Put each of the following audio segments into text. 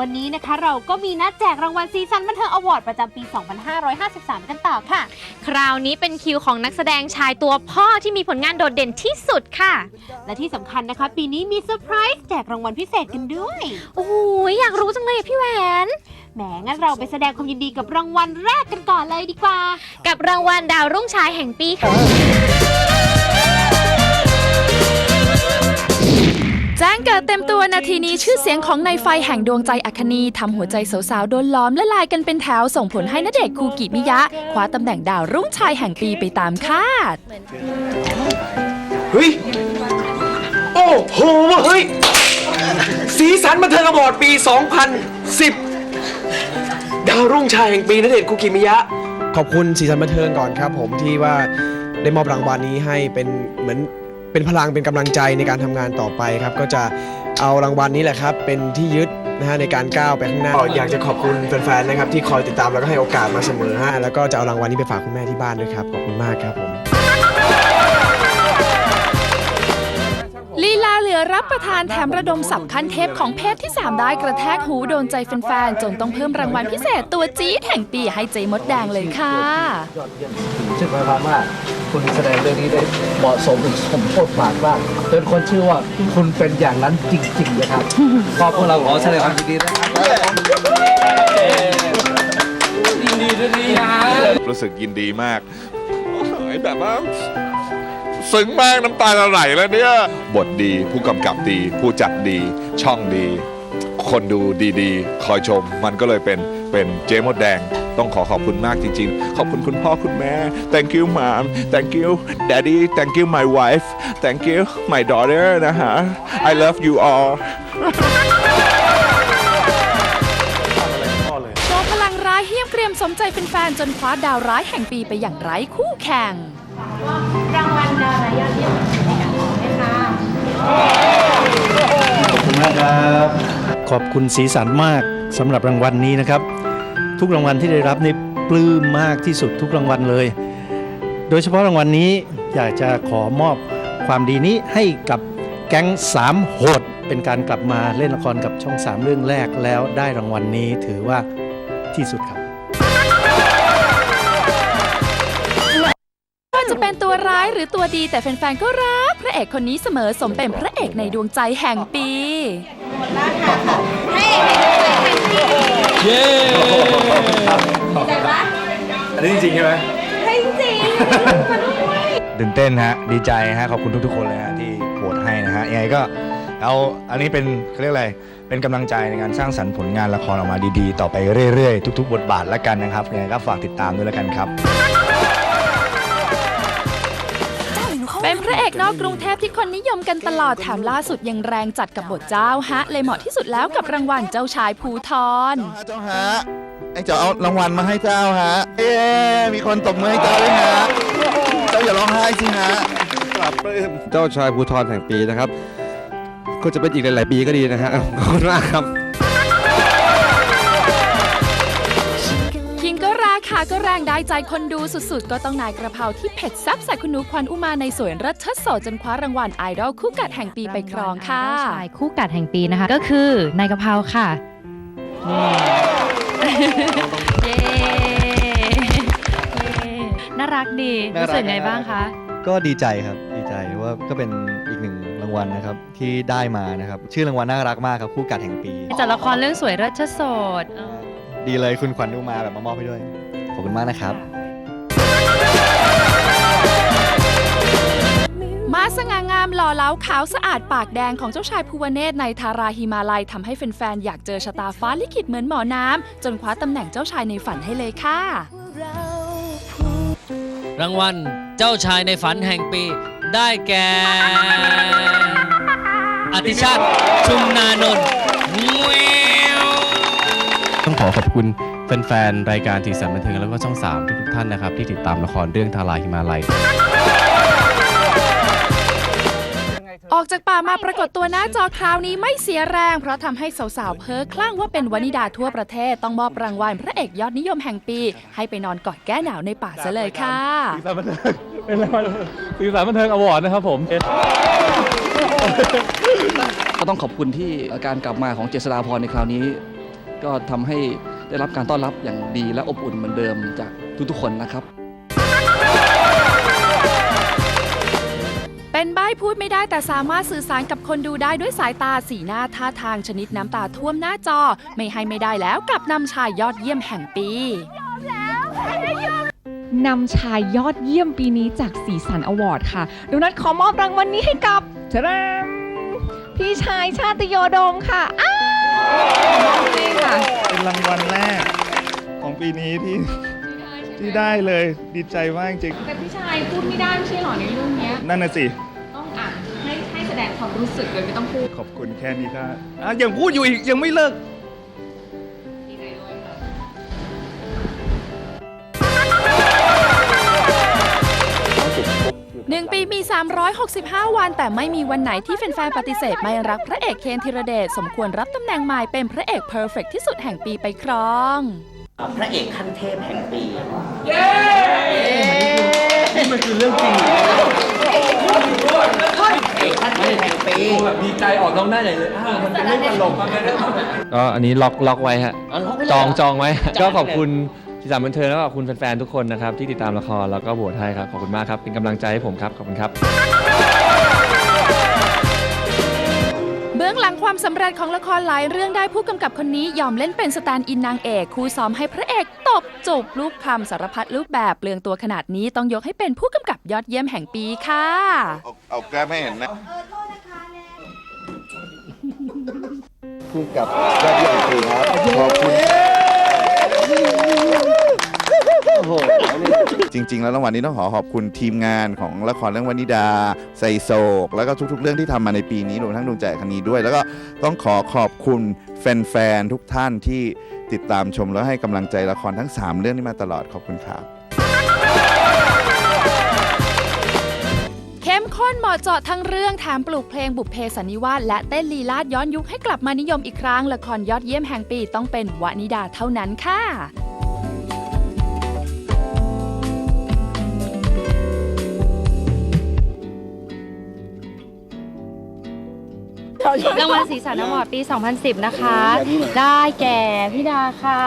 วันนี้นะคะเราก็มีนัดแจกรางวัลซีซันบันเทิงอวอร์ดประจำปี 2553 กันต่อค่ะ คราวนี้เป็นคิวของนักแสดงชายตัวพ่อที่มีผลงานโดดเด่นที่สุดค่ะ และที่สำคัญนะคะ ปีนี้มีเซอร์ไพรส์แจกรางวัลพิเศษกันด้วย โอ้โหอยากรู้จังเลยอะพี่แหวน แหมงั้นเราไปแสดงความยินดีกับรางวัลแรกกันก่อนเลยดีกว่า กับรางวัลดาวรุ่งชายแห่งปีค่ะ แจ้งเกิดเต็มตัวนาทีนี้ชื่อเสียงของในไฟแห่งดวงใจอัคนีทำหัวใจสาวๆโดนล้อมละลายกันเป็นแถวส่งผลให้ณเดชน์คูกิมิยะคว้าตำแหน่งดาวรุ่งชายแห่งปีไปตามคาด เฮ้ย โอ้โห เฮ้ย สีสันบันเทิงอวอร์ดปี 2010 ดาวรุ่งชายแห่งปีนเดชน์คุกิมิยะ ขอบคุณสีสันบันเทิงก่อนครับผมที่ว่าได้มอบรางวัลนี้ให้เป็นเหมือน เป็นพลังเป็นกำลังใจในการทำงานต่อไปครับ ก็จะเอารางวัลนี้แหละครับ เป็นที่ยึดนะฮะในการก้าวไปข้างหน้าอยากจะขอบคุณแฟนๆนะครับที่คอยติดตามแล้วก็ให้โอกาสมาเสมอฮะแล้วก็จะเอารางวัลนี้ไปฝากคุณแม่ที่บ้านด้วยครับขอบคุณมากครับผม ลีลาเหลือรับประทานแถมระดมสับขั้นเทพของเพศที่ 3 ได้กระแทกหูโดนใจแฟนๆ จนต้องเพิ่มรางวัลพิเศษตัวจี๊ดแห่งปีให้เจมดแดงเลยค่ะซึ่งหมายความว่าคุณแสดงเรื่องนี้ได้เหมาะสมสมบทบาทมากจนคนเชื่อว่าคุณเป็นอย่างนั้นจริงๆนะครับก็พวกเราขอแสดงความยินดีนะครับยินดีด้วยนะ รู้สึกยินดีมากโอ้ยแบบว่า ซึ้งมากน้ำตาจะไหลแล้วเนี่ย บทดีผู้กำกับดี ผู้จัดดีช่องดี คนดูดีๆ คอยชม มันก็เลยเป็นเป็นเจมดแดง ต้องขอขอบคุณมากจริงๆ ขอบคุณคุณพ่อคุณแม่ thank you mom thank you daddy thank you my wife thank you my daughter นะฮะ I love you all โชว์พลังร้ายเฮี้ยมเกรียมสมใจแฟนๆจนคว้าดาวร้ายแห่งปีไปอย่างไร้คู่แข่ง ขอบคุณมากครับ ขอบคุณสีสันมากสำหรับรางวัลนี้นะครับ ทุกรางวัลที่ได้รับนี่ปลื้มมากที่สุดทุกรางวัลเลย โดยเฉพาะรางวัลนี้อยากจะขอมอบความดีนี้ให้กับแก๊งสามโหดเป็นการกลับมาเล่นละครกับช่องสามเรื่องแรกแล้วได้รางวัลนี้ถือว่าที่สุดครับ จะเป็นตัวร้ายหรือตัวดีแต่แฟนๆ ก็รัก พระเอกคนนี้เสมอสมเป็นพระเอกในดวงใจแห่งปีอันนี้จริงๆใช่ไหมตื่นเต้นฮะ ดีใจฮะ ขอบคุณทุกๆ คนเลยฮะที่โหวตให้นะฮะ ยังไงก็เอาอันนี้เป็นเขาเรียกอะไร เป็นกำลังใจในการสร้างสรรค์ผลงานละครออกมาดีๆ ต่อไปเรื่อยๆ ทุก ๆ บทบาทแล้วกันนะครับ ยังไงก็ฝากติดตามด้วยแล้วกันครับ กนอกกรุงเทพที่คนนิยมกันตลอดแถมล่าสุดยังแรงจัดกับบทเจ้าฮะ เลยเหมาะที่สุดแล้วกับรางวัลเจ้าชายภูทร เจ้าฮะไอ้เจ้าเอารางวัลมาให้เจ้าฮะ เอ๊มีคนตบมือให้เจ้าด้วยฮะ เจ้าอย่าร้องไห้สิฮะเจ้าชายภูทรแห่งปีนะครับ ก็จะเป็นอีกหลาย ๆ ปีก็ดีนะฮะขอบคุณมากครับ คิงก็ราคาก็แรงได้ใจคนดูสุดๆ ก็ต้องนายกระเพราที่เผ็ดแซ่บใส่คุณหนูควันอุมาในสวยรัชโสดจนคว้ารางวัลไอดอลคู่กัดแห่งปีไปครองค่ะชายคู่กัดแห่งปีนะคะ ก็คือนายกะเพราค่ะเย้น่ารักดีน่ารักรู้สึกไงบ้างคะ ก็ดีใจครับดีใจว่าก็เป็นอีกหนึ่งรางวัลนะครับที่ได้มานะครับ ชื่อรางวัลน่ารักมากครับคู่กัดแห่งปีจากละครเรื่องสวยรัชโสดดีเลยคุณขวัญอุมาแบบมามอบให้ด้วยข อบคุณมากนะครับ มาสง่างามหล่อเหลาขาวสะอาดปากแดงของเจ้าชายภูวเนตรในทาราฮิมาลัยทำให้แฟนๆ อยากเจอชะตาฟ้าลิขิตเหมือนหมอน้ำจนคว้าตำแหน่งเจ้าชายในฝันให้เลยค่ะ รางวัลเจ้าชายในฝันแห่งปีได้แก่ อธิชาติชุมนานนท์แววต้องขอขอบคุณ แฟนๆรายการสีสันบันเทิงแล้วก็ช่อง 3 ทุกๆท่านนะครับที่ติดตามละครเรื่องทาราฮิมาลัย ออกจากป่ามาปรากฏตัวหน้าจอคราวนี้ไม่เสียแรง เพราะทำให้สาวๆ เพ้อคลั่งว่าเป็นวนิดาทั่วประเทศต้องมอบรางวัลพระเอกยอดนิยมแห่งปี ให้ไปนอนกอดแก้หนาวในป่าซะเลยค่ะ สีสันบันเทิงเป็นรางวัลสีสันบันเทิงอวอร์ดนะครับผม ก็ต้องขอบคุณที่การกลับมาของเจษฎาพรในคราวนี้ ก็ทำให้ ได้รับการต้อนรับอย่างดีและอบอุ่นเหมือนเดิมจากทุกๆคนนะครับ เป็นใบ้พูดไม่ได้แต่สามารถสื่อสารกับคนดูได้ด้วยสายตาสีหน้าท่าทางชนิดน้ำตาท่วมหน้าจอ ไม่ให้ไม่ได้แล้วกับนำชายยอดเยี่ยมแห่งปี นำชายยอดเยี่ยมปีนี้จากสีสันอวอร์ดค่ะโดนัทขอมอบรางวัลนี้ให้กับทะแรมพี่ชายชาติโยดมค่ะอ้า วขอมอบให้ค่ะ เป็นรางวัลแรกของปีนี้ที่ที่ได้เลยดีใจมากจริงแต่พี่ชายพูดไม่ได้ไม่ใช่หรอในเรื่องเนี้ย นั่นน่ะสิ ต้องอ่านให้ให้แสดงความรู้สึกโดยไม่ต้องพูด ขอบคุณแค่นี้ก็อะยังพูดอยู่อีกยังไม่เลิก หนึ่งปีมี 365 วัน แต่ไม่มีวันไหนที่แฟนๆปฏิเสธไม่รักพระเอกเคนธีรเดชสมควรรับตำแหน่งใหม่เป็นพระเอกเพอร์เฟกที่สุดแห่งปีไปครอง พระเอกขั้นเทพแห่งปี นี่มันคือเรื่องจริงเอกขั้นเทพแห่งปี แบบดีใจออกน้องหน้าใหญ่เลยอ้าวมันเป็นเรื่องตลกมากเลยนะก็อันนี้ล็อกล็อกไว้ฮะ อ๋อล็อกไว้เลยจองเหรอจองไว้ฮะจองไว้ก็ขอบเลยคุณ สีสันบันเทิงแล้วก็ขอบคุณแฟนๆทุกคนนะครับที่ติดตามละครแล้วก็โหวตให้ครับขอบคุณมากครับเป็นกำลังใจให้ผมครับขอบคุณครับ เบื้องหลังความสำเร็จของละครหลายเรื่องได้ผู้กำกับคนนี้ยอมเล่นเป็นสแตนด์อินนางเอกคู่ซ้อมให้พระเอกตบจูบรูปคำสารพัดรูปแบบเปลืองตัวขนาดนี้ต้องยกให้เป็นผู้กำกับยอดเยี่ยมแห่งปีค่ะ เอาแก้ไม่เห็นนะคู่กับยอดเยี่ยมปีครับขอบคุณ จริง ๆ แล้วรางวัลนี้ต้องขอขอบคุณทีมงานของละครเรื่องวานิดาไซโศก แล้วก็ทุก ๆ เรื่องที่ทำมาในปีนี้รวมทั้งดวงใจคันนี้ด้วย แล้วก็ต้องขอขอบคุณแฟนๆทุกท่านที่ติดตามชมแล้วให้กำลังใจละครทั้ง 3 เรื่องนี้มาตลอดขอบคุณครับ เข้มข้นเหมาะเจาะทั้งเรื่องแถมปลูกเพลงบุพเพสันนิวาสและเต้นลีลาดย้อนยุคให้กลับมานิยมอีกครั้ง ละครยอดเยี่ยมแห่งปีต้องเป็นวนิดาเท่านั้นค่ะ รางวัลสีสันอวอร์ดปี 2010 นะคะ ได้แก่พี่ดาค่ะ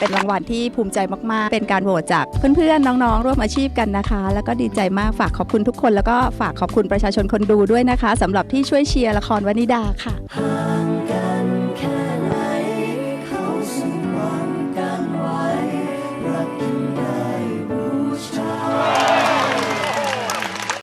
เป็นรางวัลที่ภูมิใจมากๆ เป็นการโหวตจากเพื่อนๆ น้องๆ ร่วมอาชีพกันนะคะ แล้วก็ดีใจมากฝากขอบคุณทุกคน แล้วก็ฝากขอบคุณประชาชนคนดูด้วยนะคะสำหรับที่ช่วยเชียร์ละครวนิดาค่ะห่าง